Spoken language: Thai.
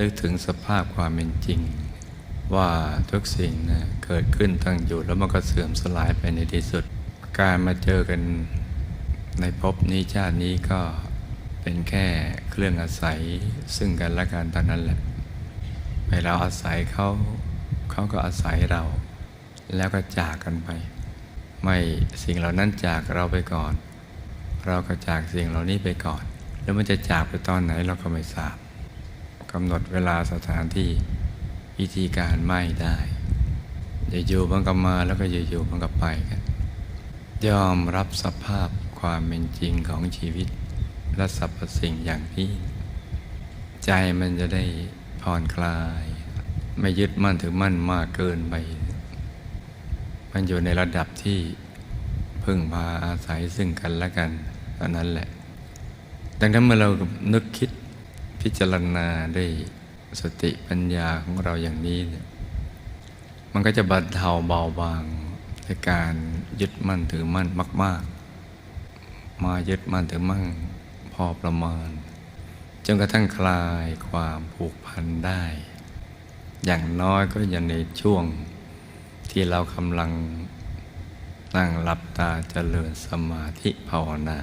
นึกถึงสภาพความเป็นจริง ว่าทุกสิ่งนะเกิดขึ้นตั้งอยู่แล้วมันก็เสื่อมสลายไปในที่สุด การมาเจอกันในภพนี้ชาตินี้ก็เป็นแค่เครื่องอาศัยซึ่งกันและกันตอนนั้นแหละไปเราอาศัยเขาเขาก็อาศัยเรา แล้วก็จากกันไป ไม่สิ่งเหล่านั้นจากเราไปก่อน เราก็จากสิ่งเหล่านี้ไปก่อน แล้วมันจะจากไปตอนไหนเราก็ไม่ทราบำหนดเวลาสถานที่วิธีการไม่ได้อยู่มันก็มาแล้วก็อยู่มันก็ไปกัน ยอมรับสภาพความเป็นจริงของชีวิต และสรรพสิ่งอย่างนี้ใจมันจะได้ผ่อนคลาย ไม่ยึดมั่นถือมั่นมากเกินไป มันอยู่ในระดับที่พึ่งพาอาศัยซึ่งกันและกันเท่านั้นแหละ ดังนั้นเมื่อเรานึกคิด พิจารณาด้วยสติปัญญาของเราอย่างนี้เนี่ยมันก็จะบรรเทาเบาบางในการยึดมั่นถือมั่นมาก ๆ มายึดมั่นถือมั่นพอประมาณจนกระทั่งคลายความผูกพันได้ อย่างน้อยก็อย่างในช่วงที่เรากำลังนั่งหลับตาเจริญสมาธิภาวนา